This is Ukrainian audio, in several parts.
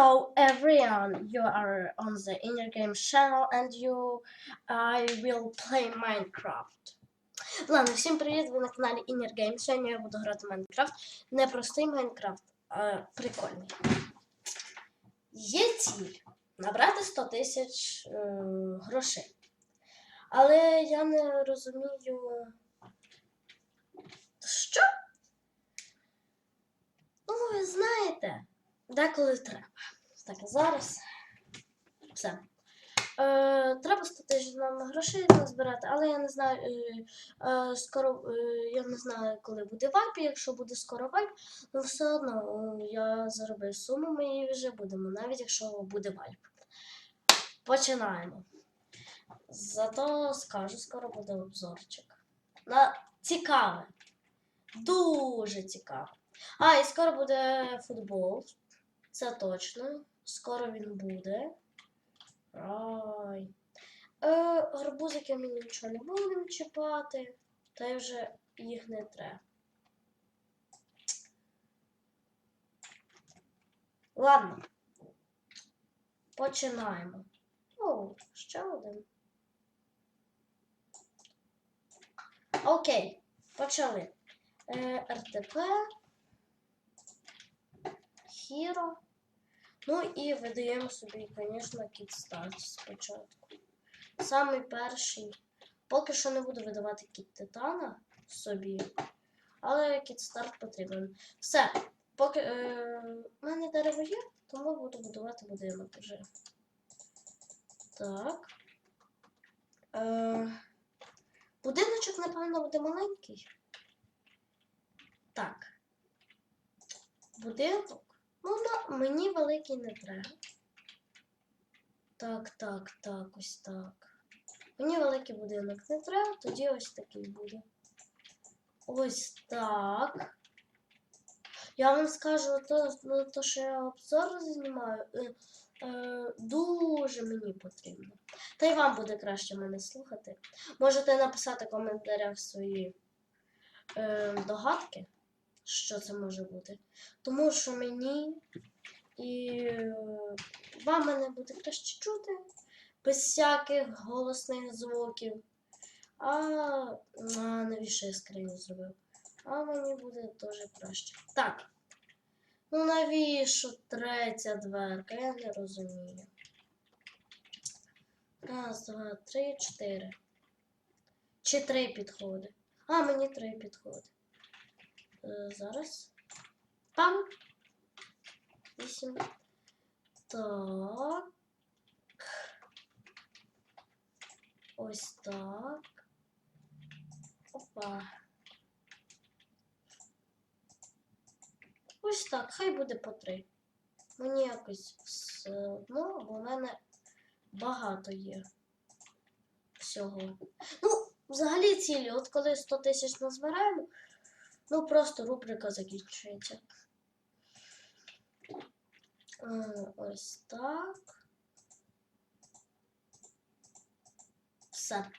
Hello everyone, you are on the Inner Game channel and you I will play Minecraft. Ладно, всім привіт! Ви на каналі Inner Game. Сьогодні я буду грати в Майнкрафт. Не простий Майнкрафт, а прикольний. Є ціль набрати 100 тисяч е, грошей. Але я не розумію. Що? Ну, ви знаєте. Деколи треба. Так, зараз все. Е, треба 100 тисяч нам грошей назбирати, але я не знаю, е, е, скоро е, я не знаю, коли буде вайп, якщо буде скоро вайп, ну все одно е, я заробив суму, ми її вже будемо, навіть якщо буде вайп. Починаємо. Зато скажу, скоро буде обзорчик. На цікаве. Дуже цікаве. А, і скоро буде футбол. Це точно. Скоро він буде. Ай. Е, гарбузики ми нічого не будемо чіпати. Та й вже їх не треба. Ладно. Починаємо. О, ще один. Окей, почали. Е, РТП. Hero. Ну і видаємо собі, звісно, кіт-старт спочатку. Самий перший. Поки що не буду видавати кіт Титана собі. Але кіт-старт потрібен. Все. Поки е, мене дерево є, тому буду будувати будинок вже. Так. Е, будиночок, напевно, буде маленький. Так. Будинок. Мені великий не треба. Так, так, так, ось так. Мені великий будинок не треба, тоді ось такий буде. Ось так. Я вам скажу, то, ну, то що я обзор знімаю, е, е, дуже мені потрібно. Та й вам буде краще мене слухати. Можете написати в коментарях свої е, догадки що це може бути. Тому що мені і е, вам мене буде краще чути, без всяких голосних звуків. А, а навіщо я скриню зробив? А мені буде дуже краще. Так. Ну навіщо третя дверка? Я не розумію. Раз, два, три, чотири. Чи три підходи? А, мені три підходи. Е, зараз. Пам! Вісім. Так. Ось так. Опа. Ось так, хай буде по три. Мені якось все одно, бо в мене багато є всього. Ну, взагалі цілі, от коли 100 тисяч назбираємо, Ну, просто рубрика закінчується. Е, ось так. Все.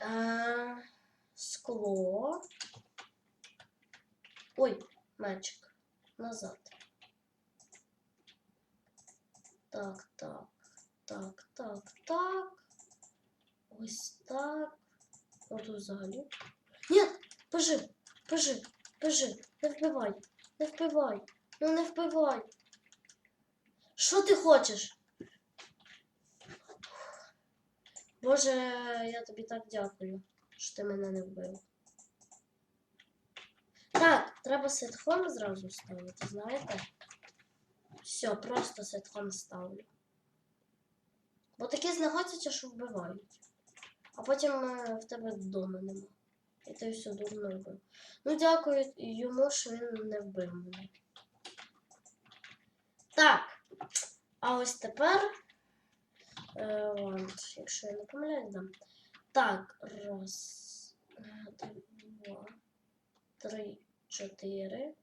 Е, скло. Ой, мечик. Назад. Так, так, так, так, так. Ось так. От взагалі. Ні! Пожи, пожи, пожи, не вбивай, не вбивай, ну не вбивай. Що ти хочеш? Боже, я тобі так дякую, що ти мене не вбив. Так, треба сетфон зразу ставити, знаєте? Все, просто сетфон ставлю. Бо такі знаходяться, що вбивають. А потім е, в тебе вдома нема. І ти все дурно вбив. Ну, дякую йому, що він не вбив мене. Так. А ось тепер. Е, якщо я не помиляюсь, да. Так, раз, два, три, чотири,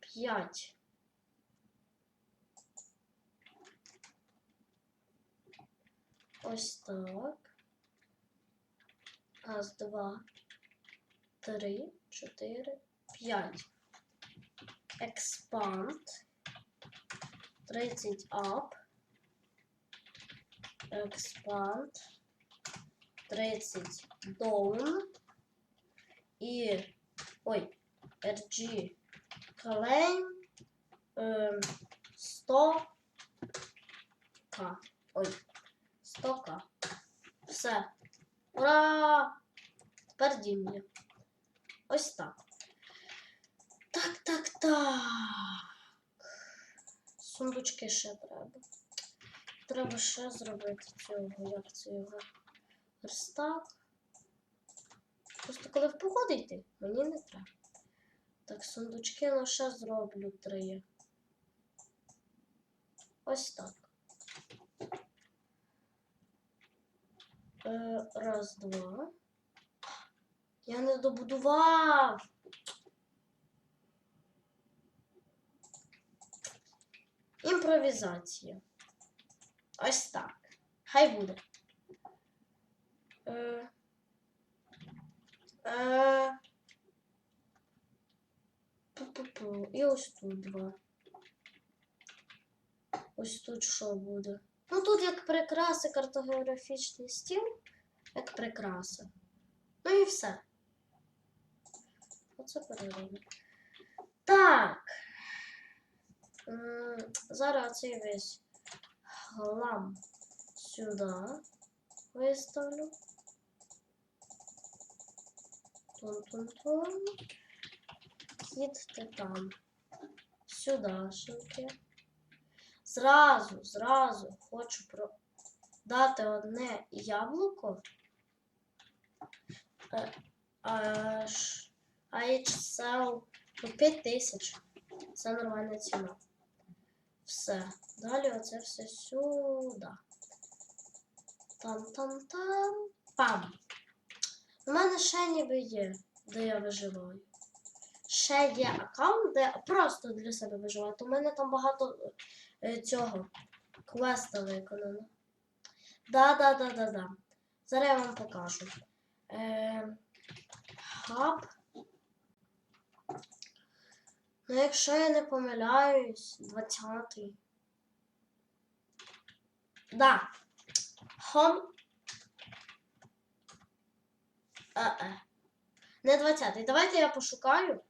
п'ять. Ось так. Раз, два, три, чотири, п'ять. Expand. 30 up. Expand. 30 down. І. Ой. RG. Claim. Ем, 100 К. Ой. 100 К. Все. Ура! Тепер дім'я. Ось так. Так, так, так. Сундучки ще треба. Треба ще зробити цього, як це його. Верстак. Просто коли в походи йти, мені не треба. Так, сундучки, ну ще зроблю три. Ось так. Е, раз, два. Я не добудував. Імпровізація. Ось так. Хай буде. Е, е. І ось тут два. Ось тут що буде? Ну тут як прикраси картографічний стіл, як прикраси. Ну і все. Оце перероблю. Так. Зараз цей весь хлам сюди виставлю. Тун-тун-тун. Кіт ти там. Сюди шинки. Зразу, зразу хочу дати одне яблуко. Е, Аж IHSL по 5 тисяч. Це нормальна ціна. Все. Далі оце все сюди. Там-там-там. Пам. У мене ще ніби є, де я виживаю. Ще є аккаунт, де просто для себе виживаю. То в мене там багато е, цього квеста виконано. Да-да-да-да-да. Зараз я вам покажу. Е, хаб. Ну, якщо я не помиляюсь, 20-й. Да. Home. Е-е. Не 20-й. Давайте я пошукаю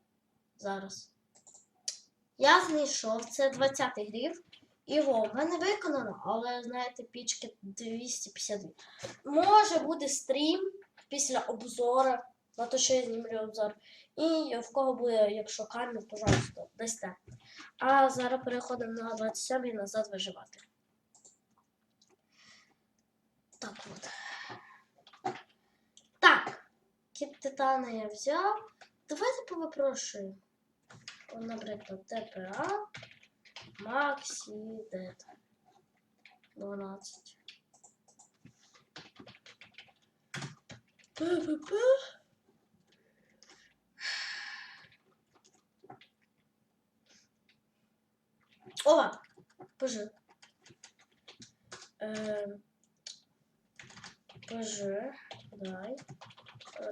зараз. Я знайшов це 20-й гриф. Його в мене виконано, але, знаєте, пічки 252. Може буде стрім після обзору, на те, що я знімлю обзор. І в кого буде, якщо камінь, пожалуйста, дасте. А зараз переходимо на 27 і назад виживати. Так от. Так. Кіт титана я взяв. Давайте повипрошую. Наприклад, ТПА. Максі Дет. 12. ПВП. О! Пожи. Эм, Пожи. Дай.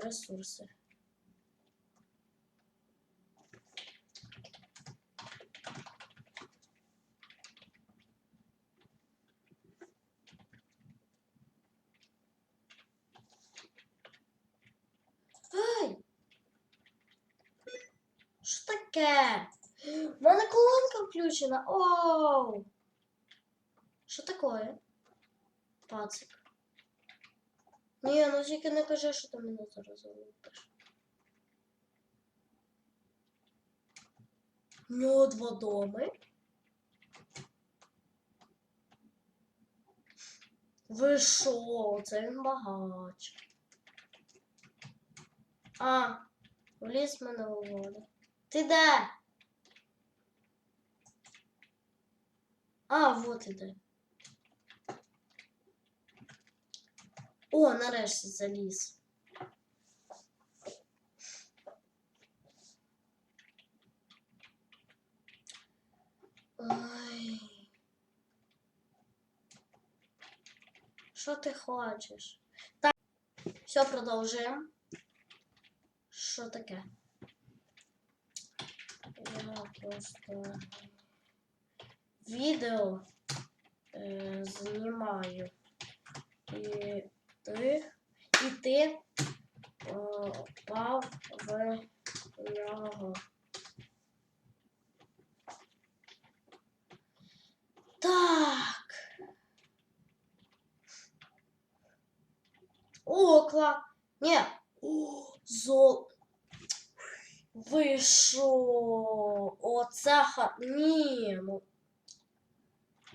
Ресурси. Ай! Включена. Оу! Що таке? Пацик. Ні, ну тільки не кажи, що ти мене зараз залупиш. У нього два доми. Ви що? Це він багач. А, вліз мене у воду. Ти де? А, вот іде. О, нарешті заліз. Ой. Що ти хочеш? Так, все, продовжуємо. Що таке? Я просто відео е, знімаю. І ти, і ти попав в нього. Так. Окла. Ні. О, зол. Ви що? Оце ха. Ні, ну.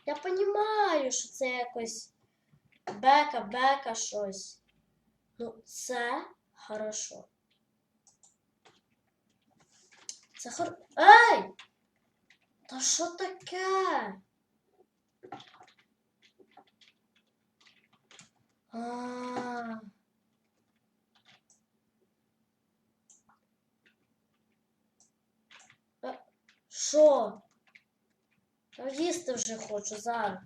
Я розумію, що це якось бека, бека щось. Ну, це хорошо. Це хор... Ей! Та що таке? А. Е, Що? Їсти вже хочу зараз.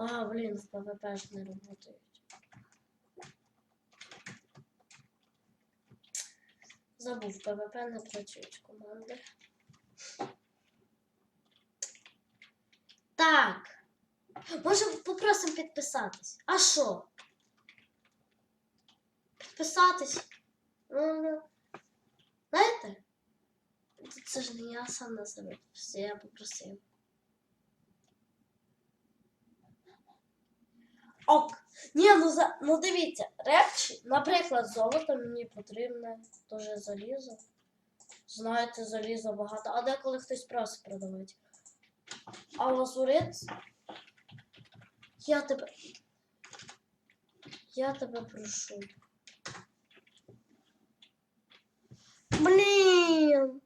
А, блін, в ПВП ж не працюють. Забув, в ПВП не працюють команди. Так. Може попросимо підписатись. А що? Підписатись. Ну, ну. Знаєте? Це ж не я сам на себе. Все, я попросив. Ок. Ні, ну за ну дивіться, речі, наприклад, золото мені потрібне дуже залізо. Знаєте, залізо багато, а деколи хтось просить продавати. А лазурит. Я тебе. Я тебе прошу. Блін.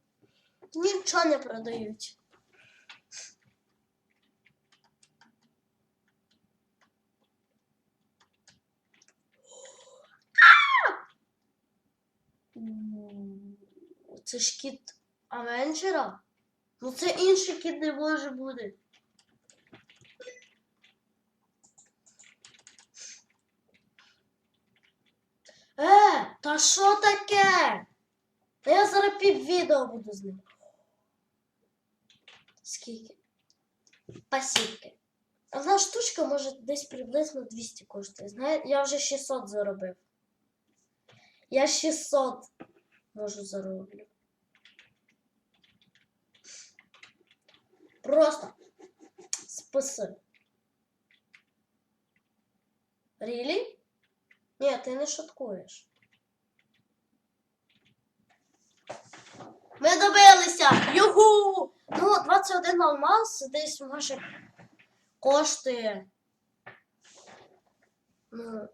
Нічого не продають. Це ж кіт Авенджера? Ну це інший кіт не може бути. Е, та що таке? Та я зараз пів відео буду з ним. Скільки? Пасівки. Одна штучка може десь приблизно 200 коштує. Знаєте, я вже 600 заробив. Я 600 можу зароблю. Просто списи. Рілі? Ні, ти не шуткуєш. Ми добилися! Югу! Ну, 21 алмаз десь може коштує. Ну,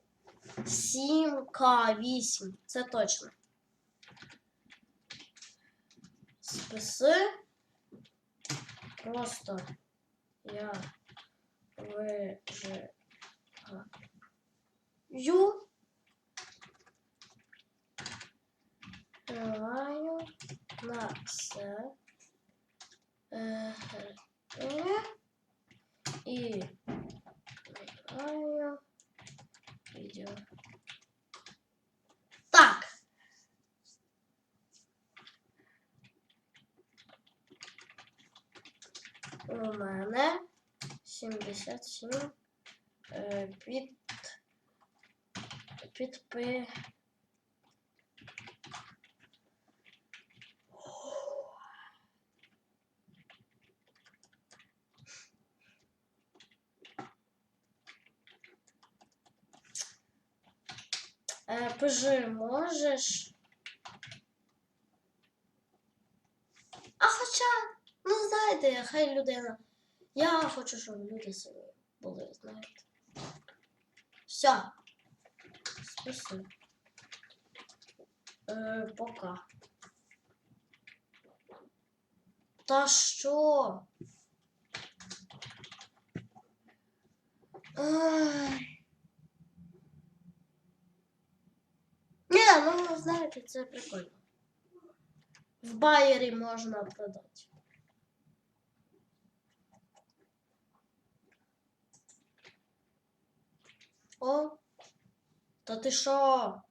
7К 8. Це точно. Списи. Просто я виживаю Граю на все. Е, е, і граю відео. Так. У мене 77 е, під підпи. Пиши, можеш. А хоча, ну знаєте, хай людина. Я хочу, щоб люди собі були, знаєте. Все. Списи. Е, пока. Та що? Ні, ну знаєте, це прикольно. В байері можна продати. О, Та ти що?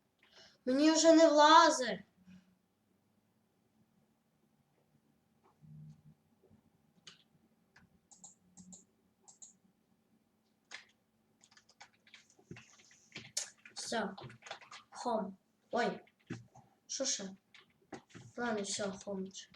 Мені вже не влазе. Все, хом. Ой, що ще? Ладно, все, хомич.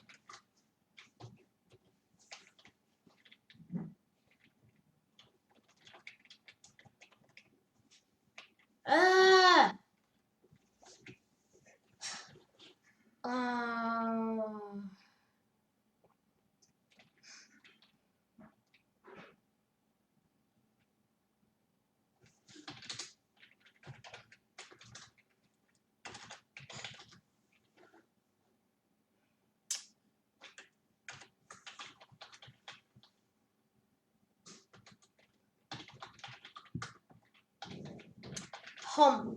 Хом.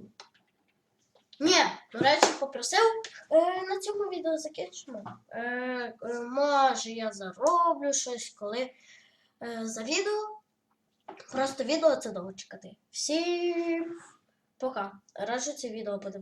Ні, до речі, попросив. Е, на цьому відео закінчимо. Е, е, може, я зароблю щось, коли е, за відео. Просто відео це довго чекати. Всім пока. Раджу це відео подивитися.